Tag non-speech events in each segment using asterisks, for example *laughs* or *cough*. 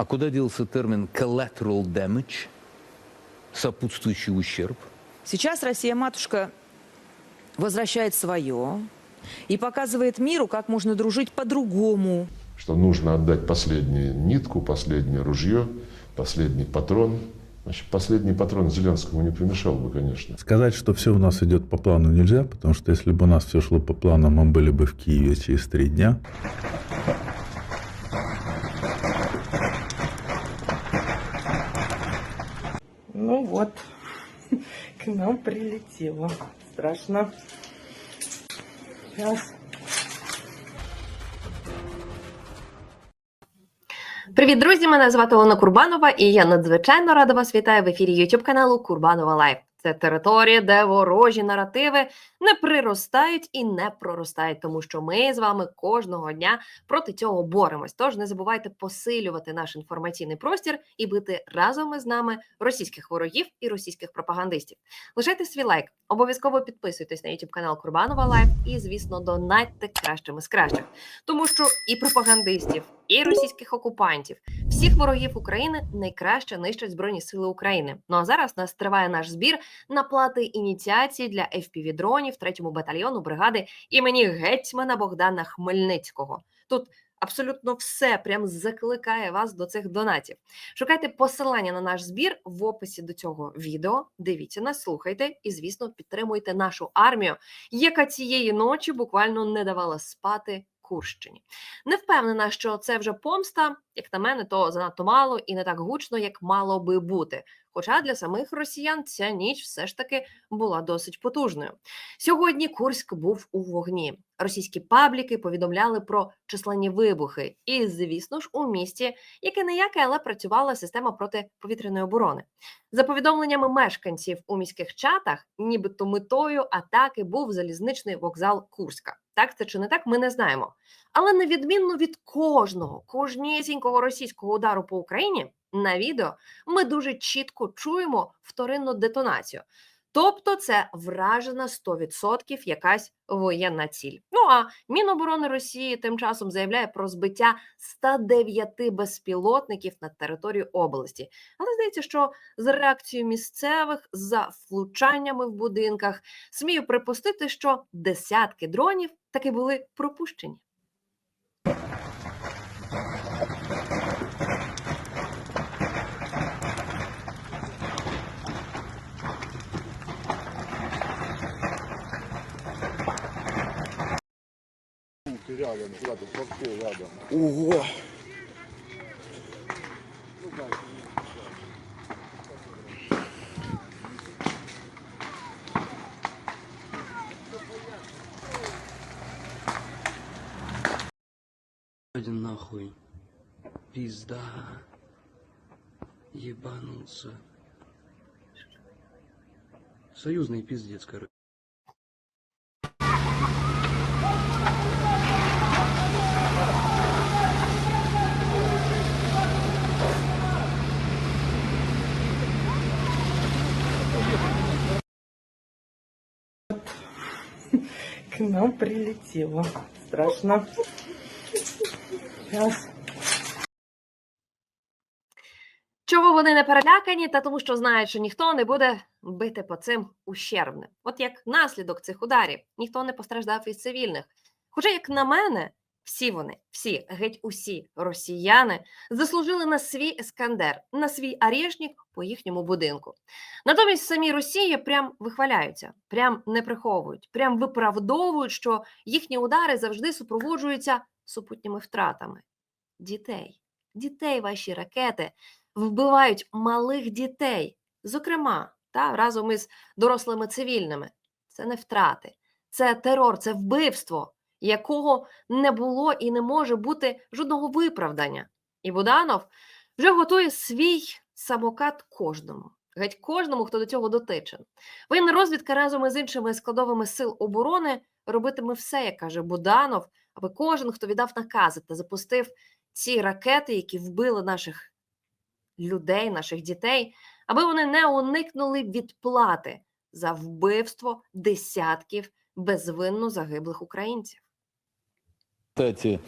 А куда делся термин collateral damage, сопутствующий ущерб? Сейчас Россия-матушка возвращает свое и показывает миру, как можно дружить по-другому. что нужно отдать последнюю нитку, последнее ружье, последний патрон. Значит, последний патрон Зеленскому не помешал бы, конечно. Сказать, что все у нас идет по плану нельзя, потому что если бы у нас все шло по плану, мы были бы в Киеве через три дня. Вот, *laughs* к нам прилетело. Страшно. Сейчас. Привіт, друзі! Мене звати Олена Курбанова, і я надзвичайно рада вас вітаю в ефірі YouTube каналу Курбанова Лайв. Це територія, де ворожі наративи не приростають і не проростають, тому що ми з вами кожного дня проти цього боремось. Тож не забувайте посилювати наш інформаційний простір і бити разом із нами російських ворогів і російських пропагандистів. Лишайте свій лайк, обов'язково підписуйтесь на YouTube канал Курбанова Лайв і, звісно, донатьте кращими з кращих, тому що і пропагандистів, і російських окупантів, всіх ворогів України найкраще нищать Збройні Сили України. Ну а зараз нас триває наш збір на плати ініціації для fpv дронів 3-му батальйону бригади імені гетьмана Богдана Хмельницького. Тут абсолютно все прям закликає вас до цих донатів. Шукайте посилання на наш збір в описі до цього відео. Дивіться нас, слухайте і, звісно, підтримуйте нашу армію, яка цієї ночі буквально не давала спати Курщині. Не впевнена, що це вже помста. Як на мене, то занадто мало і не так гучно, як мало би бути. Хоча для самих росіян ця ніч все ж таки була досить потужною. Сьогодні Курськ був у вогні. Російські пабліки повідомляли про численні вибухи, і, звісно ж, у місті, яке не яке, але працювала система протиповітряної оборони. За повідомленнями мешканців у міських чатах, нібито метою атаки був залізничний вокзал Курська. Так це чи не так, ми не знаємо. Але на відмінно від кожного, кожнісінького російського удару по Україні на відео ми дуже чітко чуємо вторинну детонацію. Тобто це вражена 100% якась воєнна ціль. Ну а Міноборони Росії тим часом заявляє про збиття 109 безпілотників на території області. Але здається, що з реакцією місцевих за влучаннями в будинках смію припустити, що десятки дронів таки були пропущені. Ого! Один нахуй. Пизда. Ебанулся. Союзный пиздец, короче. К нам прилетело. Страшно. Сейчас. Чому вони не перелякані? Та тому, що знають, що ніхто не буде бити по цим ущербним. От як наслідок цих ударів ніхто не постраждав із цивільних. Хоча, як на мене, всі вони, всі, геть усі росіяни заслужили на свій ескандер, на свій арешник по їхньому будинку. Натомість самі Росії прям вихваляються, прям не приховують, прям виправдовують, що їхні удари завжди супроводжуються супутніми втратами. Дітей, дітей ваші ракети вбивають малих дітей, зокрема, та разом із дорослими цивільними. Це не втрати, це терор, це вбивство, якого не було і не може бути жодного виправдання. І Буданов вже готує свій самокат кожному. Геть кожному, хто до цього дотичен. Воєнна розвідка разом із іншими складовими сил оборони робитиме все, як каже Буданов, аби кожен, хто віддав накази та запустив ці ракети, які вбили наших людей, наших дітей, аби вони не уникнули відплати за вбивство десятків безвинно загиблих українців. Кстати,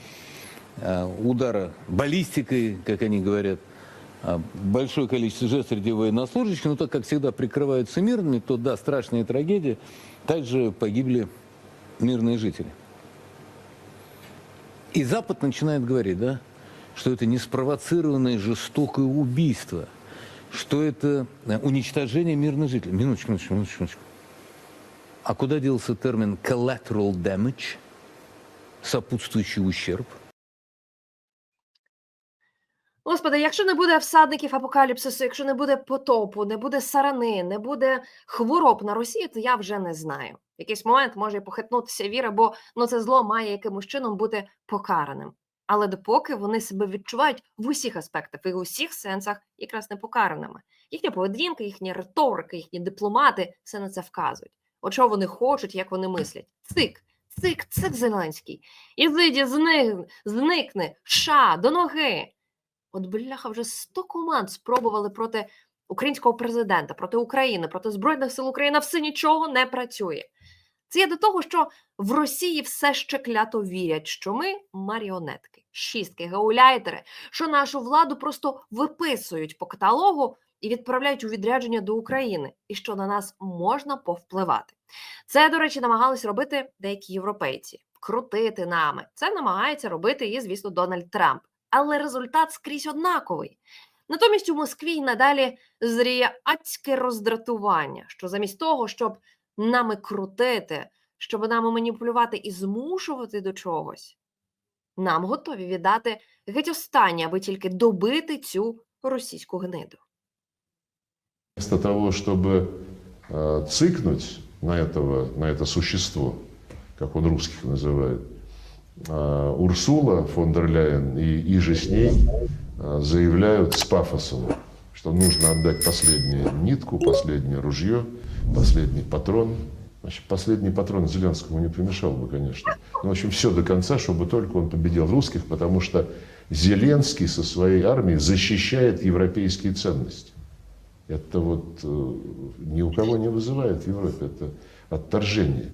э, удара баллистикой, как они говорят, а, большое количество жертв среди военнослужащих, но так как всегда прикрываются мирными, то да, страшная трагедия, также погибли мирные жители. И Запад начинает говорить, да, что это не спровоцированное жестокое убийство, что это э, уничтожение мирных жителей. Минуточку, минуточку. минуточку. А куда делся термин collateral damage, сопутствующий ущерб? Господи, якщо не буде всадників апокаліпсису, якщо не буде потопу, не буде сарани, не буде хвороб на Росії, то я вже не знаю. В якийсь момент може похитнутися віра, бо ну це зло має якимось чином бути покараним. Але допоки вони себе відчувають в усіх аспектах і в усіх сенсах якраз не покараними. Їхня поведінка, їхня риторика, їхні дипломати все на це вказують. От що вони хочуть, як вони мислять. Цик, цик, цик Зеленський. Ізиді, зник, зникни, ша, до ноги. От бляха, вже 100 команд спробували проти українського президента, проти України, проти Збройних сил України, все нічого не працює. Це є до того, що в Росії все ще клято вірять, що ми маріонетки, шістки, гауляйтери, що нашу владу просто виписують по каталогу і відправляють у відрядження до України, і що на нас можна повпливати. Це, до речі, намагались робити деякі європейці, крутити нами. Це намагається робити і, звісно, Дональд Трамп. Але результат скрізь однаковий. Натомість у Москві й надалі зріє адське роздратування, що замість того, щоб нами крутити, щоб нами маніпулювати і змушувати до чогось, нам готові віддати геть останнє, аби тільки добити цю російську гниду. Вместо того, чтобы э, цикнуть на, этого, на это существо, как он русских называет, э, Урсула фон дер Ляйен и, и же с ней э, заявляют с пафосом, что нужно отдать последнюю нитку, последнее ружье, последний патрон. Значит, последний патрон Зеленскому не помешал бы, конечно. Но, в общем, все до конца, чтобы только он победил русских, потому что Зеленский со своей армией защищает европейские ценности. Это вот э, ни у кого не вызывает в Европе это отторжение.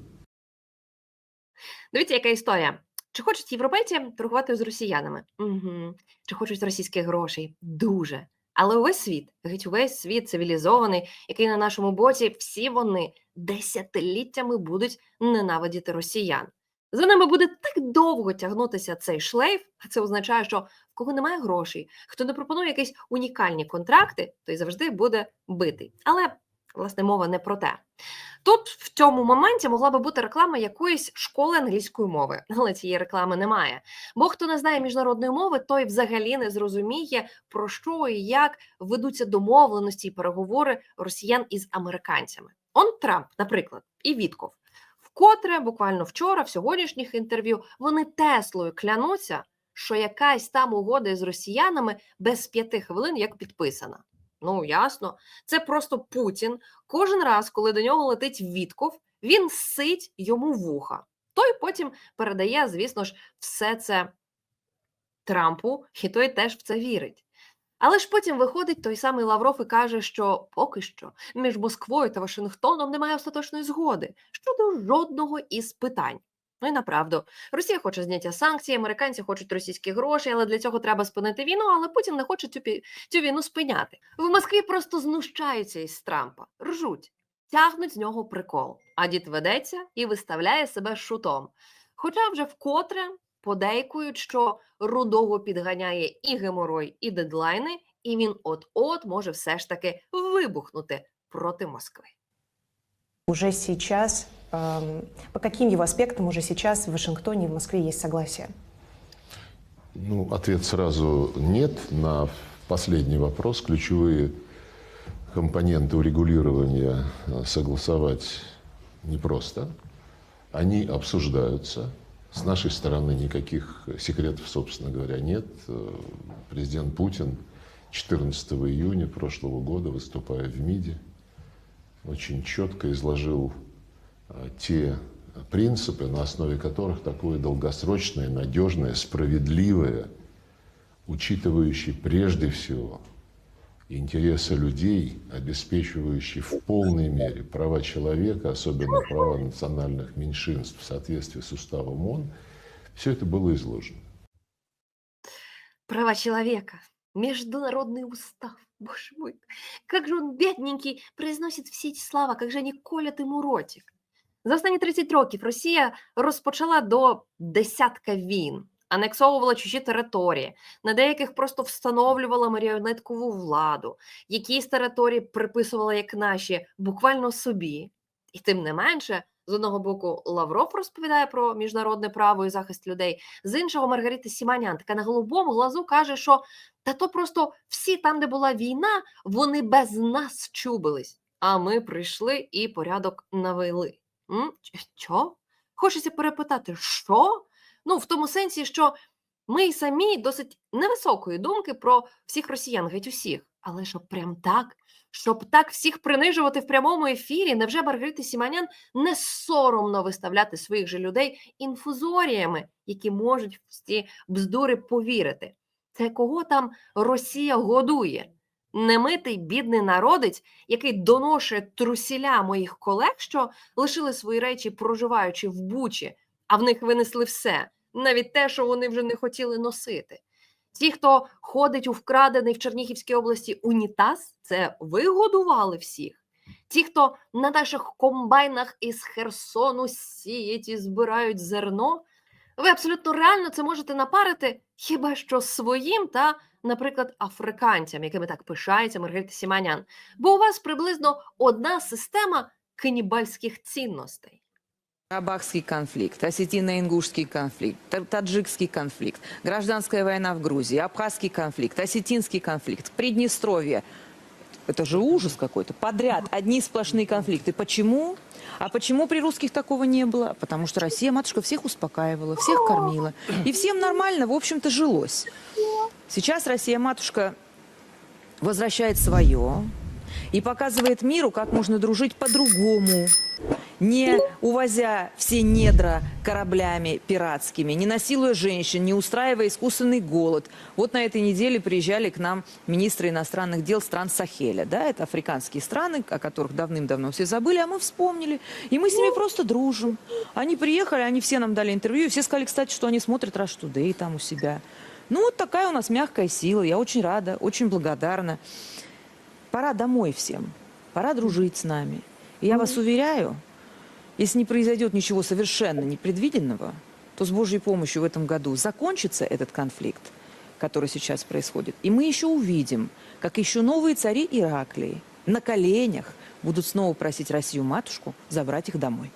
Дивіться, яка історія. Чи хочуть європейці торгувати з росіянами? Угу. Чи хочуть російських грошей? Дуже. Але увесь світ, геть увесь світ цивілізований, який на нашому боці, всі вони десятиліттями будуть ненавидіти росіян. За ними буде так довго тягнутися цей шлейф, а це означає, що в кого немає грошей, хто не пропонує якісь унікальні контракти, той завжди буде битий. Але власне мова не про те. Тут в цьому моменті могла би бути реклама якоїсь школи англійської мови, але цієї реклами немає. Бо хто не знає міжнародної мови, той взагалі не зрозуміє, про що і як ведуться домовленості і переговори росіян із американцями. Он Трамп, наприклад, і Вітков. Вкотре, буквально вчора, в сьогоднішніх інтерв'ю, вони Теслою клянуться, що якась там угода з росіянами без п'яти хвилин як підписана. Ну, ясно, це просто Путін. Кожен раз, коли до нього летить Вітков, він сить йому вуха. Той потім передає, звісно ж, все це Трампу, і той теж в це вірить. Але ж потім виходить той самий Лавров і каже, що поки що між Москвою та Вашингтоном немає остаточної згоди щодо жодного із питань. Ну і направду, Росія хоче зняття санкцій, американці хочуть російські гроші, але для цього треба спинити війну. Але Путін не хоче цю, цю війну спиняти. В Москві просто знущаються із Трампа, ржуть, тягнуть з нього прикол. А дід ведеться і виставляє себе шутом. Хоча вже вкотре подейкують, що рудого підганяє і геморой, і дедлайни, і він от-от може все ж таки вибухнути проти Москви. Уже сейчас, эм, по каким его аспектам уже сейчас в Вашингтоне и в Москве есть согласие? Ну, ответ сразу нет на последний вопрос. Ключевые компоненты урегулирования э, согласовать непросто. Они обсуждаются. С нашей стороны никаких секретов, собственно говоря, нет. Э, Президент Путин 14 июня прошлого года, выступая в МИДе, очень четко изложил э, те принципы, на основе которых такое долгосрочное, надежное, справедливое, учитывающее прежде всего интересы людей, обеспечивающие в полной мере права человека, особенно права национальных меньшинств в соответствии с уставом ООН, все это было изложено. Права человека, международный устав. Боже мой, как же он, бедненький, произносит всі ці слова, как же они колят ему ротик. За останні 30 років Росія розпочала до десятка війн, анексовувала чужі території, на деяких просто встановлювала маріонеткову владу, якісь території приписувала як наші буквально собі. І тим не менше, з одного боку, Лавров розповідає про міжнародне право і захист людей, з іншого Маргарита Сіманян, така на голубому глазу каже, що та то просто всі там, де була війна, вони без нас чубились. А ми прийшли і порядок навели. М? Що? Хочеться перепитати, що? Ну, в тому сенсі, що ми й самі досить невисокої думки про всіх росіян, геть усіх. Але щоб прям так, щоб так всіх принижувати в прямому ефірі, невже Маргариті Сіманян не соромно виставляти своїх же людей інфузоріями, які можуть в ці бздури повірити? Це кого там Росія годує? Немитий бідний народець, який доношує трусіля моїх колег, що лишили свої речі, проживаючи в Бучі, а в них винесли все, навіть те, що вони вже не хотіли носити. Ті, хто ходить у вкрадений в Чернігівській області унітаз, це ви годували всіх. Ті, хто на наших комбайнах із Херсону сіють і збирають зерно, ви абсолютно реально це можете напарити хіба що своїм та, наприклад, африканцям, якими так пишається Маргарита Сіманян. Бо у вас приблизно одна система канібальських цінностей. Карабахский конфликт, осетино-ингушский конфликт, та- таджикский конфликт, гражданская война в Грузии, абхазский конфликт, осетинский конфликт, Приднестровье. Это же ужас какой-то. Подряд одни сплошные конфликты. Почему? А почему при русских такого не было? Потому что Россия, матушка, всех успокаивала, всех кормила. И всем нормально, в общем-то, жилось. Сейчас Россия, матушка, возвращает свое и показывает миру, как можно дружить по-другому не увозя все недра кораблями пиратскими, не насилуя женщин, не устраивая искусственный голод. Вот на этой неделе приезжали к нам министры иностранных дел стран Сахеля. Да, это африканские страны, о которых давным-давно все забыли, а мы вспомнили. И мы с ними просто дружим. Они приехали, они все нам дали интервью, и все сказали, кстати, что они смотрят Rush Today там у себя. Ну, вот такая у нас мягкая сила. Я очень рада, очень благодарна. Пора домой всем. Пора дружить с нами. И я вас уверяю, если не произойдет ничего совершенно непредвиденного, то с Божьей помощью в этом году закончится этот конфликт, который сейчас происходит. И мы еще увидим, как еще новые цари Ираклии на коленях будут снова просить Россию-матушку забрать их домой.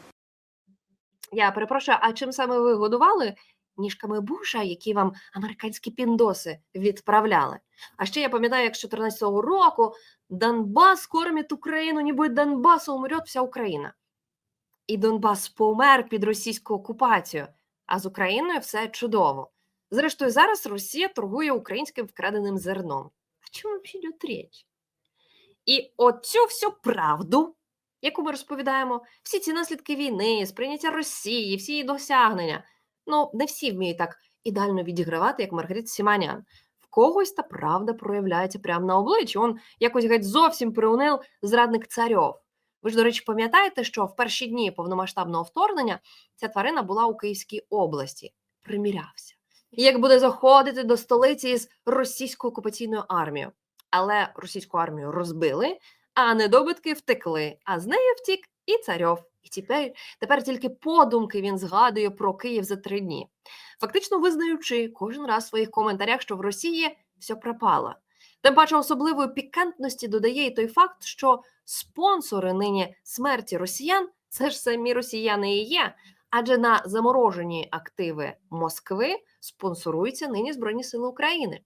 Я перепрошую, а чим саме ви годували? Ніжками буша, які вам американські піндоси відправляли. А ще я пам'ятаю, як з 14-го року Донбас кормить Україну, ніби Донбасу умрет вся Україна. І Донбас помер під російську окупацію, а з Україною все чудово. Зрештою, зараз Росія торгує українським вкраденим зерном. О чому взагалі річ? І оцю всю правду, яку ми розповідаємо, всі ці наслідки війни, сприйняття Росії, всі її досягнення. Ну, не всі вміють так ідеально відігравати, як Маргарита Сіманян. В когось та правда проявляється прямо на обличчі. Он якось геть зовсім приунив зрадник царьов. Ви ж, до речі, пам'ятаєте, що в перші дні повномасштабного вторгнення ця тварина була у Київській області, примірявся. Як буде заходити до столиці із російською окупаційною армією. Але російську армію розбили, а недобитки втекли, а з нею втік і царьов. І тепер, тепер тільки подумки він згадує про Київ за три дні, фактично визнаючи кожен раз в своїх коментарях, що в Росії все пропало. Тим паче особливої пікантності додає і той факт, що спонсори нині смерті росіян це ж самі росіяни і є. Адже на заморожені активи Москви спонсоруються нині Збройні Сили України.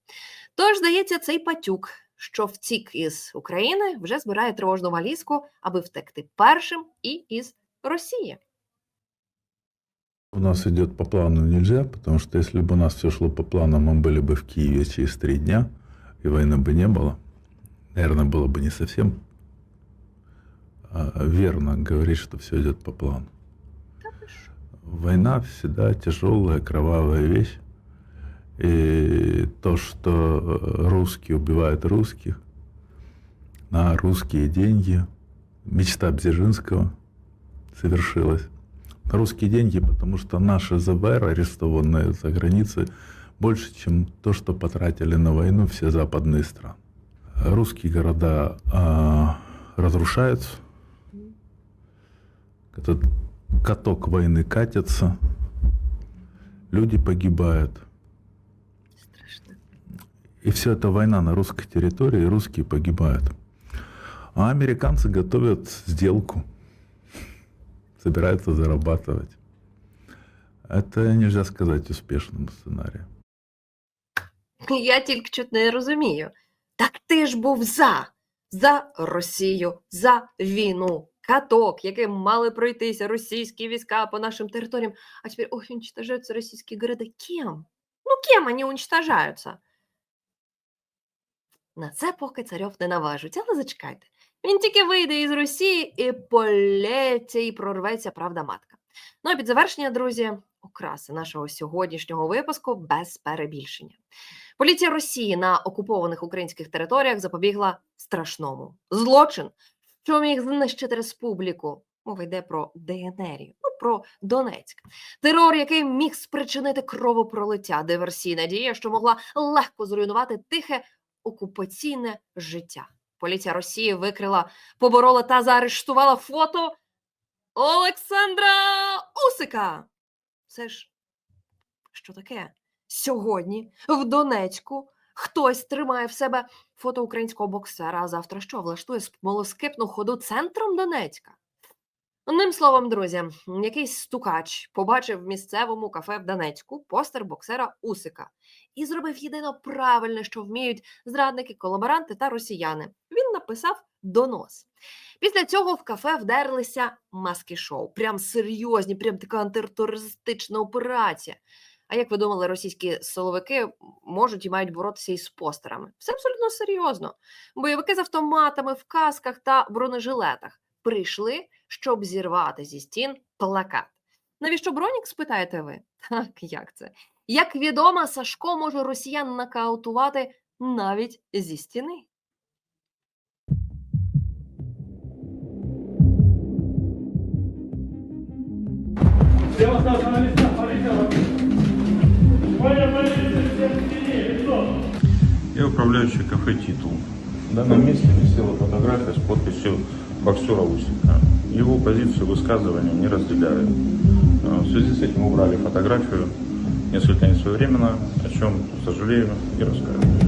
Тож, здається, цей патюк, що втік із України, вже збирає тривожну валізку, аби втекти першим і із Росії. У нас идет по плану нельзя, потому что если бы у нас все шло по плану, мы были бы в Киеве через три дня, И войны бы не было. Наверное, было бы не совсем а, верно говорить, что все идет по плану. Война всегда тяжелая, кровавая вещь. И то, что э, русские убивают русских на русские деньги, мечта Бзержинского совершилась. На русские деньги, потому что наши ЗБР, арестованные за границей, больше, чем то, что потратили на войну все западные страны. Русские города а, разрушаются, этот каток войны катится, люди погибают. Страшно. И все это война на русской территории, и русские погибают. А американцы готовят сделку, собираются зарабатывать. Это нельзя сказать успешным сценарием. *laughs* Я тільки чуть не розумію. Так ти ж був за, за Росію, за війну, каток, яким мали пройтися російські війська по нашим територіям. А тепер ой, уничтожаются російські города. Кем? Ну, кем они уничтожаются? На це поки царьов не наважуть, але зачекайте. Він тільки вийде із Росії і полється і прорветься правда матка. Ну а під завершення, друзі, окраси нашого сьогоднішнього випуску без перебільшення. Поліція Росії на окупованих українських територіях запобігла страшному злочин, що міг знищити республіку. Мова йде про ДНРію, ну про Донецьк. Терор, який міг спричинити кровопролиття, диверсійна дія, що могла легко зруйнувати тихе окупаційне життя. Поліція Росії викрила, поборола та заарештувала фото Олександра Усика. Це ж що таке? Сьогодні в Донецьку хтось тримає в себе фото українського боксера, а завтра що влаштує смолоскипну ходу центром Донецька. Одним словом, друзі, якийсь стукач побачив в місцевому кафе в Донецьку постер боксера Усика і зробив єдино правильне, що вміють зрадники, колаборанти та росіяни. Він написав донос. Після цього в кафе вдерлися маски шоу. Прям серйозні, прям така антитерористична операція. А як ви думали, російські силовики можуть і мають боротися із постерами? Все абсолютно серйозно. Бойовики з автоматами в касках та бронежилетах прийшли, щоб зірвати зі стін плакат. Навіщо бронік, спитаєте ви? Так, як це? Як відомо, Сашко може росіян нокаутувати навіть зі стіни. Я управляющий кафе «Титул». В данном месте висела фотография с подписью боксера Усика Его позицию высказывания не разделяю. Э, В связи с этим убрали фотографию несколько несвоевременно, о чем сожалею и раскаиваюсь.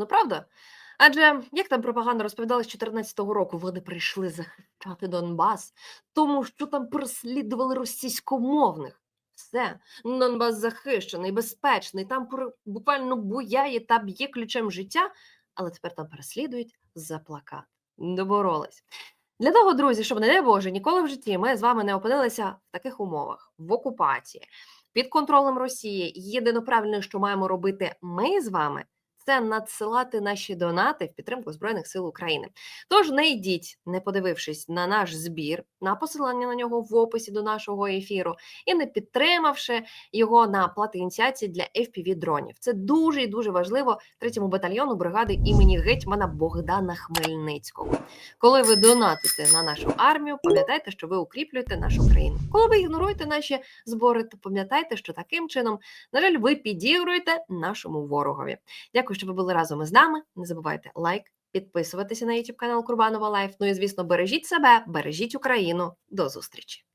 Класно, правда? Адже як там пропаганда розповідала з 14-го року, вони прийшли захищати Донбас, тому що там переслідували російськомовних. Все, Донбас захищений, безпечний, там буквально буяє та б'є ключем життя, але тепер там переслідують за плакат. Доборолись. Для того, друзі, щоб, не дай Боже, ніколи в житті ми з вами не опинилися в таких умовах, в окупації, під контролем Росії. Єдино правильне, що маємо робити ми з вами, це надсилати наші донати в підтримку Збройних сил України. Тож не йдіть, не подивившись на наш збір, на посилання на нього в описі до нашого ефіру, і не підтримавши його на плати ініціації для fpv дронів. Це дуже і дуже важливо третьому батальйону бригади імені гетьмана Богдана Хмельницького. Коли ви донатите на нашу армію, пам'ятайте, що ви укріплюєте нашу країну. Коли ви ігноруєте наші збори, то пам'ятайте, що таким чином, на жаль, ви підігруєте нашому ворогові. Дякую, що ви були разом із нами. Не забувайте лайк, підписуватися на YouTube канал Курбанова Лайф. Ну і звісно, бережіть себе, бережіть Україну. До зустрічі!